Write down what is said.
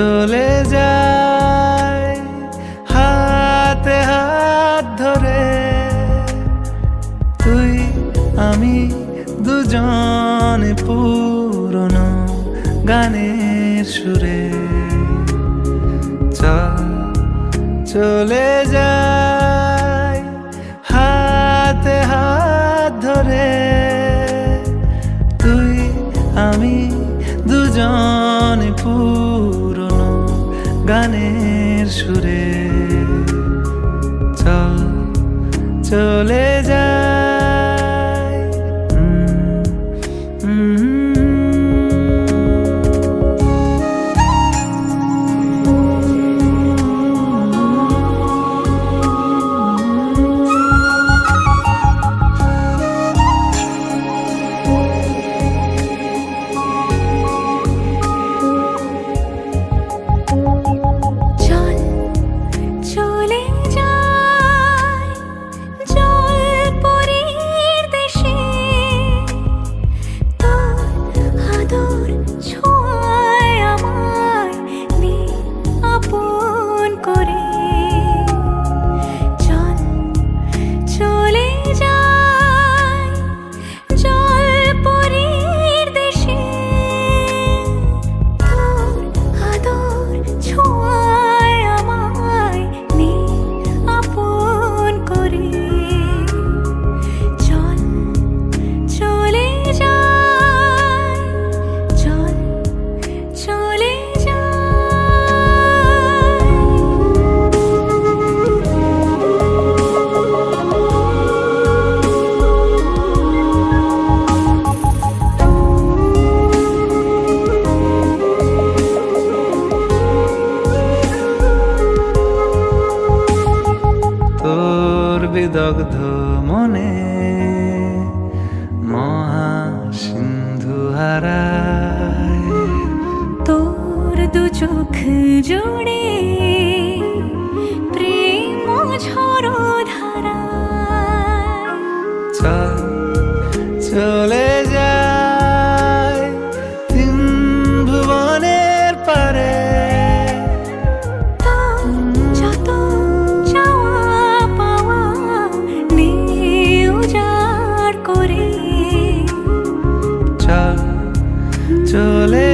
চলে যায়, হাতে হাত ধরে। তুই, আমি দুজন পুরনো গানের সুরে। চলে যায় হাতে হাত ধরে। তুই, আমি দুজন পুরনো গানের সুরে চল চলে যাই দগ্ধ মনে মহা সিন্ধু তোর দু চোখ জোড়ে প্রেম ঝর চলে